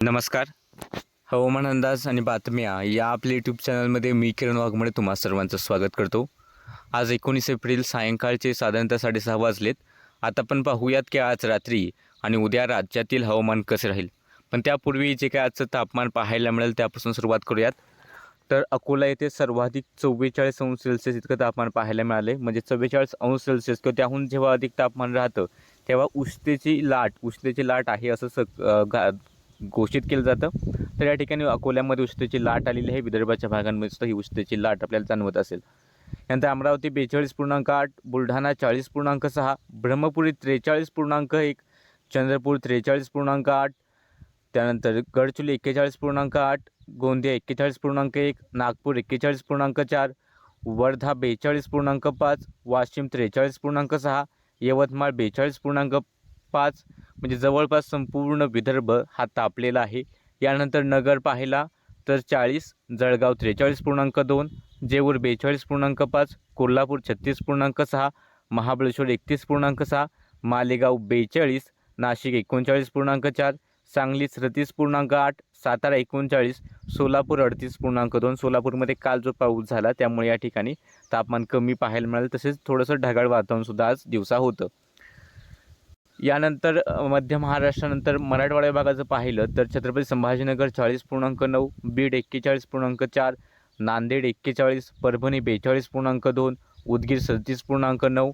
नमस्कार. हवामान अंदाज आणि बातम्या या आपल्या यूट्यूब चॅनलमध्ये मी किरण वाघमोडे तुम्हा सर्वांचं स्वागत करतो. आज एकोणीस एप्रिल सायंकाळचे साधारणतः साडेसहा वाजलेत. आता पण पाहूयात की आज रात्री आणि उद्या राज्यातील हवामान कसे राहील. पण त्यापूर्वी जे काय आजचं तापमान पाहायला मिळेल त्यापासून सुरुवात करूयात. तर अकोला येथे सर्वाधिक चव्वेचाळीस अंश सेल्सिअस इतकं तापमान पाहायला मिळाले म्हणजे चव्वेचाळीस अंश सेल्सिअस किंवा त्याहून जेव्हा अधिक तापमान राहतं तेव्हा उष्णतेची लाट उष्णतेची लाट आहे असं स गा घोषित केलं जातं. तर या ठिकाणी अकोल्यामध्ये उष्णतेची लाट आलेली आहे. विदर्भाच्या भागांमध्ये सुद्धा ही उष्णतेची लाट आपल्याला जाणवत असेल. त्यानंतर अमरावती बेचाळीस पूर्णांक आठ बुलढाणा चाळीस पूर्णांक सहा ब्रह्मपुरी त्रेचाळीस पूर्णांक एक चंद्रपूर त्रेचाळीस पूर्णांक आठ त्यानंतर गडचुली एक्केचाळीस पूर्णांक आठ गोंदिया एक्केचाळीस पूर्णांक एक नागपूर एक्केचाळीस पूर्णांक चार वर्धा बेचाळीस पूर्णांक पाच वाशिम त्रेचाळीस पूर्णांक सहा यवतमाळ बेचाळीस पूर्णांक पाच म्हणजे जवळपास संपूर्ण विदर्भ हा तापलेला आहे. यानंतर नगर पाहिला तर चाळीस जळगाव त्रेचाळीस पूर्णांक दोन जेऊर बेचाळीस पूर्णांक पाच कोल्हापूर छत्तीस पूर्णांक सहा महाबळेश्वर एकतीस पूर्णांक सहा मालेगाव बेचाळीस नाशिक एकोणचाळीस पूर्णांक चार सांगली सदतीस पूर्णांक आठ सातारा एकोणचाळीस सोलापूर अडतीस पूर्णांक दोन. सोलापूरमध्ये काल जो पाऊस झाला त्यामुळे या ठिकाणी तापमान कमी पाहायला मिळालं. तसेच थोडंसं ढगाळ वातावरणसुद्धा आज दिवसा होतं. यानंतर मध्य महाराष्ट्रानंतर मराठवाडा विभागाचं पाहिलं तर छत्रपती संभाजीनगर चाळीस पूर्णांक नऊ बीड एक्केचाळीस पूर्णांक चार नांदेड एक्केचाळीस परभणी बेचाळीस पूर्णांक दोन उदगीर सदतीस पूर्णांक नऊ.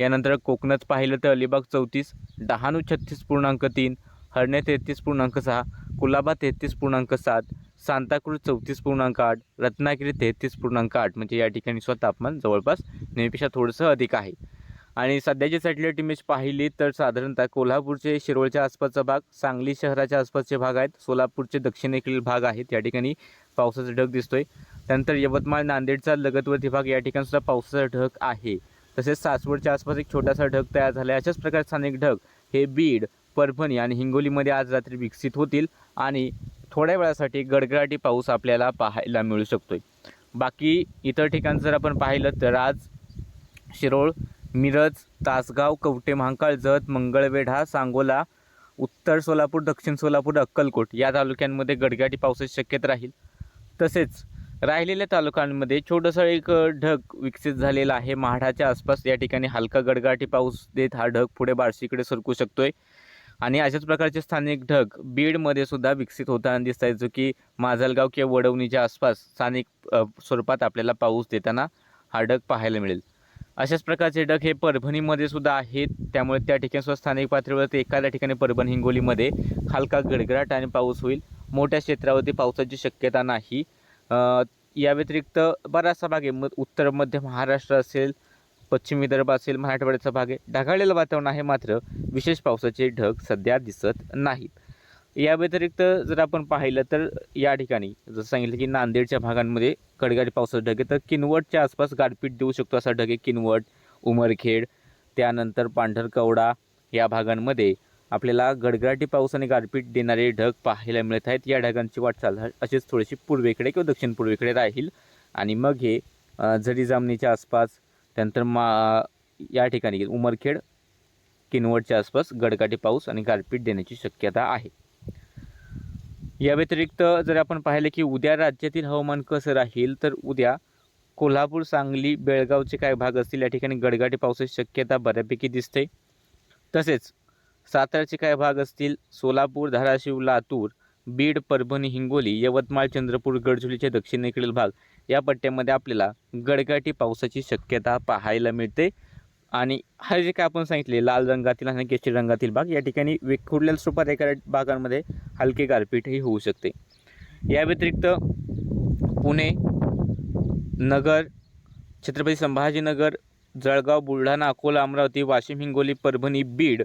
यानंतर कोकणात पाहिलं तर अलिबाग चौतीस डहाणू छत्तीस पूर्णांक तीन हरणे तेहतीस पूर्णांक सहा कुलाबा तेहतीस पूर्णांक सात सांताक्रूज चौतीस पूर्णांक आठ रत्नागिरी तेहतीस पूर्णांक आठ. म्हणजे या ठिकाणी स्वतः तापमान जवळपास नेहमीपेक्षा थोडंसं अधिक आहे. आणि सध्याची सॅटेलाईट इमेज पाहिली तर साधारणतः कोल्हापूरचे शिरोळच्या आसपासचा भाग सांगली शहराच्या आसपासचे भाग आहेत. सोलापूरचे दक्षिणेकडील भाग आहेत. या ठिकाणी पावसाचा ढग दिसतोय. त्यानंतर यवतमाळ नांदेडचा लगतवर्ती भाग या ठिकाणी सुद्धा पावसाचा ढग आहे. तसेच सासवडच्या आसपास एक छोटासा ढग तयार झाला आहे. अशाच प्रकारचे स्थानिक ढग हे बीड परभणी आणि हिंगोलीमध्ये आज रात्री विकसित होतील आणि थोड्या वेळासाठी गडगडाटी पाऊस आपल्याला पाहायला मिळू शकतोय. बाकी इतर ठिकाण जर आपण पाहिलं तर आज शिरोळ मिरज तासगाव कवटे महांकाळ जत मंगळवेढा सांगोला उत्तर सोलापूर दक्षिण सोलापूर अक्कलकोट या तालुक्यांमध्ये गडगाटी पावसाची शक्यता राहील. तसेच राहिलेल्या तालुक्यांमध्ये छोटंसं एक ढग विकसित झालेला आहे. महाडाच्या आसपास या ठिकाणी हलका गडगाटी पाऊस देत हा ढग पुढे बार्शीकडे सरकू शकतोय. आणि अशाच प्रकारचे स्थानिक ढग बीडमध्ये सुद्धा विकसित होताना दिसत आहेत जो की माजलगाव किंवा वडवणीच्या आसपास स्थानिक स्वरूपात आपल्याला पाऊस देताना हा ढग पाहायला मिळेल. अशाच प्रकारचे ढग हे परभणीमध्ये सुद्धा आहेत. त्यामुळे त्या ठिकाणी सुद्धा स्थानिक पातळीवरती एखाद्या ठिकाणी परभणी हिंगोलीमध्ये हलका गडगडाट आणि पाऊस होईल. मोठ्या क्षेत्रावरती पावसाची शक्यता नाही. या व्यतिरिक्त बराचसा भाग आहे. म उत्तर मध्य महाराष्ट्र असेल पश्चिम विदर्भ असेल मराठवाड्याचा भाग आहे. ढगाळलेलं वातावरण आहे मात्र विशेष पावसाचे ढग सध्या दिसत नाहीत. या व्यतिरिक्त जर आपण पाहिलं तर या ठिकाणी जसं सांगितलं की नांदेडच्या भागांमध्ये कडगाडी पावसाचा ढगे तर किनवटच्या आसपास गारपीट देऊ शकतो असा ढगे किनवट उमरखेड त्यानंतर पांढरकवडा या भागांमध्ये आपल्याला गडगडाटी पाऊस आणि गारपीट देणारे ढग पाहायला मिळत आहेत. या ढगांची वाटचाल असेच थोडीशी पूर्वेकडे किंवा दक्षिण पूर्वेकडे राहील. आणि मग हे अ, जरी जामणीच्या आसपास त्यानंतर मा या ठिकाणी उमरखेड किनवटच्या आसपास गडगाटी पाऊस आणि गारपीट देण्याची शक्यता आहे. या व्यतिरिक्त जर आपण पाहिले की उद्या राज्यातील हवामान कसं राहील तर उद्या कोल्हापूर सांगली बेळगावचे काय भाग असतील. या ठिकाणी गडगाटी पावसाची शक्यता बऱ्यापैकी दिसते. तसेच सातारचे काय भाग असतील. सोलापूर धाराशिव लातूर बीड परभणी हिंगोली यवतमाळ चंद्रपूर गडचिरोलीचे दक्षिणेकडील भाग या पट्ट्यामध्ये आपल्याला गडगाटी पावसाची शक्यता पाहायला मिळते. आणि हा जे काय आपण सांगितले लाल रंगातील आणि केशरी रंगातील भाग या ठिकाणी विखुरलेल्या स्वरूपात एका भागांमध्ये हलके गारपीटही होऊ शकते. या व्यतिरिक्त पुणे नगर छत्रपती संभाजीनगर जळगाव बुलढाणा अकोला अमरावती वाशिम हिंगोली परभणी बीड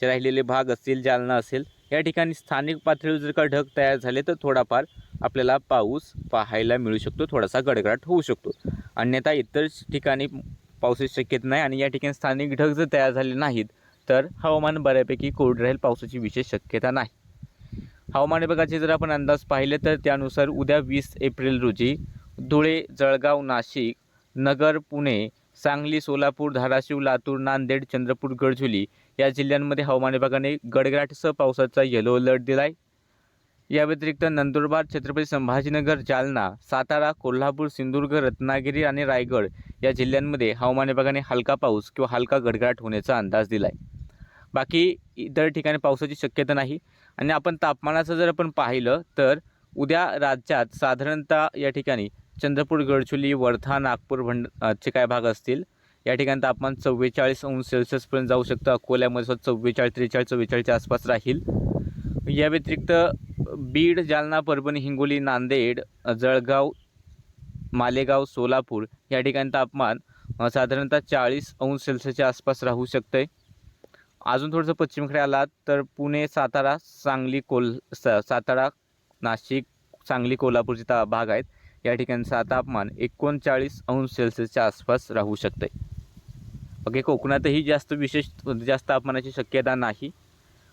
जे राहिलेले भाग असतील जालना असेल या ठिकाणी स्थानिक पातळीवर जर का ढग तयार झाले तर थोडाफार आपल्याला पाऊस पाहायला मिळू शकतो थोडासा गडगडाट होऊ शकतो. अन्यथा इतर ठिकाणी पावसाची शक्यता नाही आणि या ठिकाणी स्थानिक ढग जर तयार झाले नाहीत तर हवामान बऱ्यापैकी कोरडं राहील पावसाची विशेष शक्यता नाही. हवामान विभागाचे जर आपण अंदाज पाहिले तर त्यानुसार उद्या वीस एप्रिल रोजी धुळे जळगाव नाशिक नगर पुणे सांगली सोलापूर धाराशिव लातूर नांदेड चंद्रपूर गडचिरोली या जिल्ह्यांमध्ये हवामान विभागाने गडगडाटसह पावसाचा येलो अलर्ट दिला आहे या व्यतिरिक्त नंदुरबार छत्रपती संभाजीनगर जालना सातारा कोल्हापूर सिंधुदुर्ग रत्नागिरी आणि रायगड या जिल्ह्यांमध्ये हवामान विभागाने हलका पाऊस किंवा हलका गडगडाट होण्याचा अंदाज दिला आहे बाकी इतर ठिकाणी पावसाची शक्यता नाही. आणि आपण तापमानाचं जर आपण पाहिलं तर उद्या राज्यात साधारणतः या ठिकाणी चंद्रपूर गडचुली वर्धा नागपूर भंड चे काय भाग असतील? या ठिकाणी तापमान चव्वेचाळीस अंश सेल्सिअसपर्यंत जाऊ शकतं. अकोल्यामध्ये चव्वेचाळीस त्रेचाळीस चव्वेचाळीसच्या आसपास राहील. या व्यतिरिक्त बीड जालना परभणी हिंगोली नांदेड जळगाव मालेगाव सोलापूर या ठिकाणी तापमान साधारणतः चाळीस अंश सेल्सिअसच्या आसपास राहू शकतं आहे अजून थोडंसं पश्चिमेकडे आलात तर पुणे सातारा सांगली कोल सा सातारा नाशिक सांगली कोल्हापूरचे ता भाग आहेत. या ठिकाणचा तापमान एकोणचाळीस अंश सेल्सिअसच्या आसपास राहू शकते ओके कोकणातही जास्त विशेष जास्त तापमानाची शक्यता नाही.